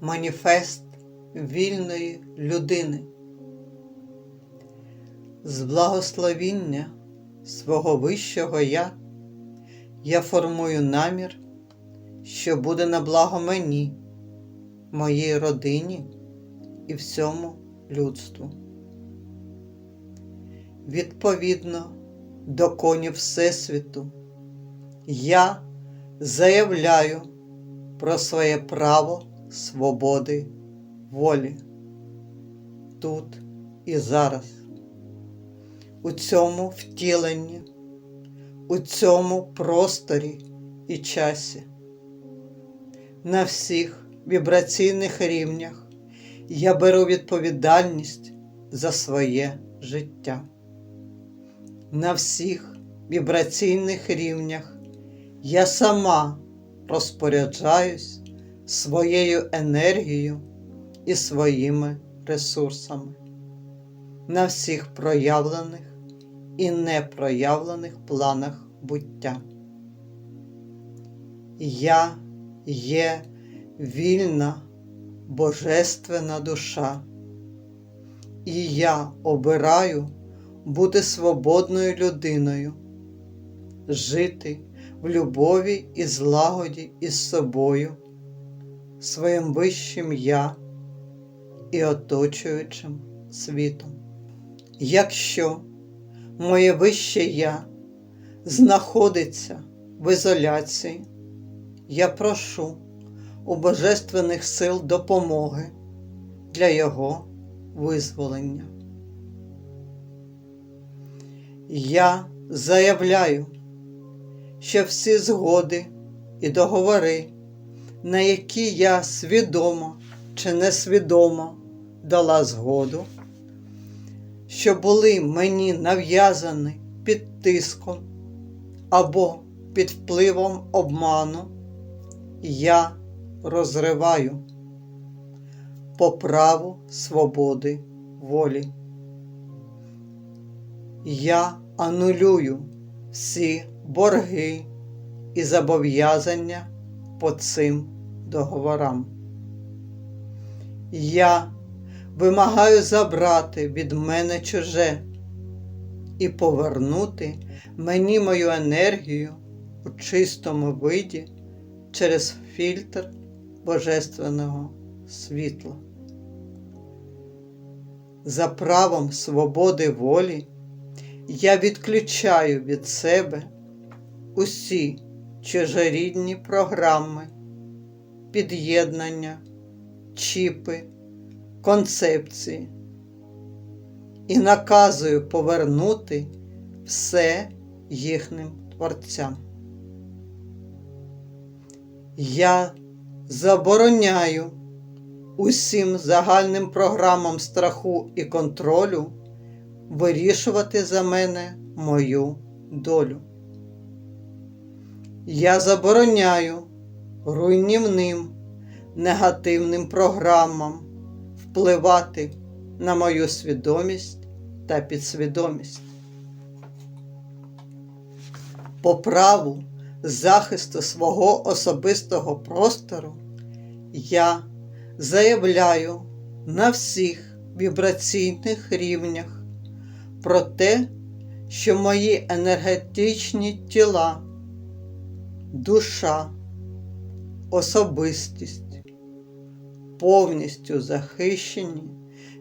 Маніфест вільної людини. З благословіння свого вищого Я я формую намір, що буде на благо мені, моїй родині і всьому людству. Відповідно до конів Всесвіту, я заявляю про своє право свободи волі. Тут і зараз, у цьому втіленні, у цьому просторі і часі, на всіх вібраційних рівнях я беру відповідальність за своє життя. На всіх вібраційних рівнях я сама розпоряджаюсь своєю енергією і своїми ресурсами на всіх проявлених і непроявлених планах буття. Я є вільна божественна душа, і я обираю бути свободною людиною, жити в любові і злагоді із собою, своїм вищим я і оточуючим світом. Якщо моє вище я знаходиться в ізоляції, я прошу у Божественних сил допомоги для його визволення. Я заявляю, що всі згоди і договори, на які я свідомо чи несвідомо дала згоду, що були мені нав'язані під тиском або під впливом обману, я розриваю по праву свободи волі. Я анулюю всі борги і зобов'язання по цим договорам. Я вимагаю забрати від мене чуже і повернути мені мою енергію у чистому виді через фільтр Божественного світла. За правом свободи волі я відключаю від себе усі чужорідні програми, під'єднання, чіпи, концепції і наказую повернути все їхнім творцям. Я забороняю усім загальним програмам страху і контролю вирішувати за мене мою долю. Я забороняю руйнівним негативним програмам впливати на мою свідомість та підсвідомість. По праву захисту свого особистого простору я заявляю на всіх вібраційних рівнях про те, що мої енергетичні тіла, душа, особистість повністю захищені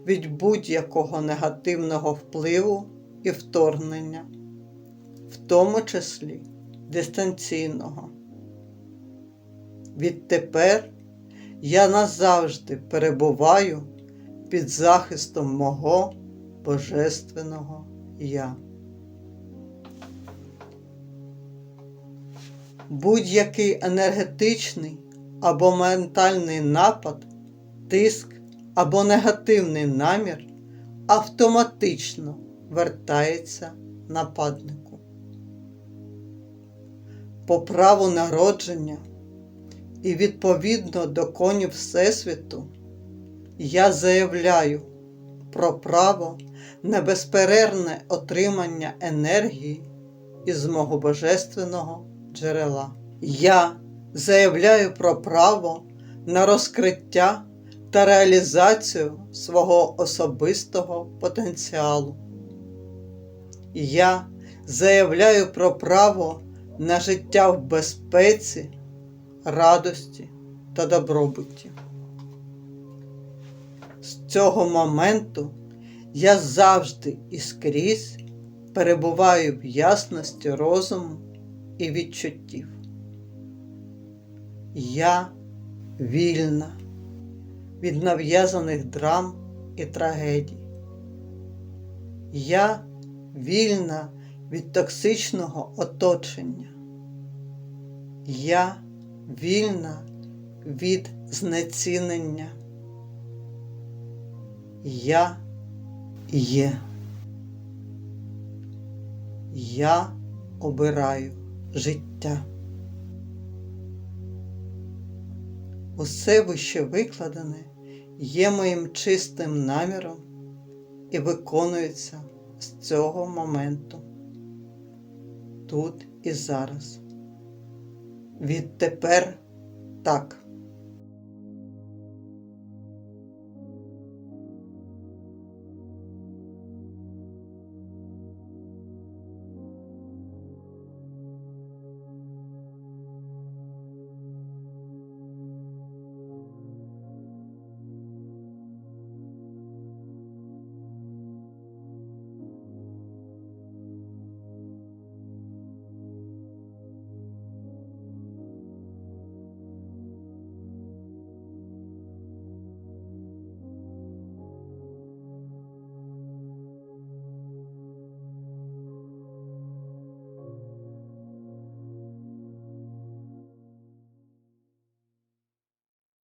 від будь-якого негативного впливу і вторгнення, в тому числі дистанційного. Відтепер я назавжди перебуваю під захистом мого Божественного Я. Будь-який енергетичний або ментальний напад, тиск або негативний намір автоматично вертається нападнику. По праву народження і відповідно до конів Всесвіту я заявляю про право на безперервне отримання енергії із мого божественного джерела. Я заявляю про право на розкриття та реалізацію свого особистого потенціалу. Я заявляю про право на життя в безпеці, радості та добробуті. З цього моменту я завжди і скрізь перебуваю в ясності розуму і відчуттів. Я вільна від нав'язаних драм і трагедій. Я вільна від токсичного оточення. Я вільна від знецінення. Я є. Я обираю життя. Усе вище викладене є моїм чистим наміром і виконується з цього моменту, тут і зараз. Відтепер так.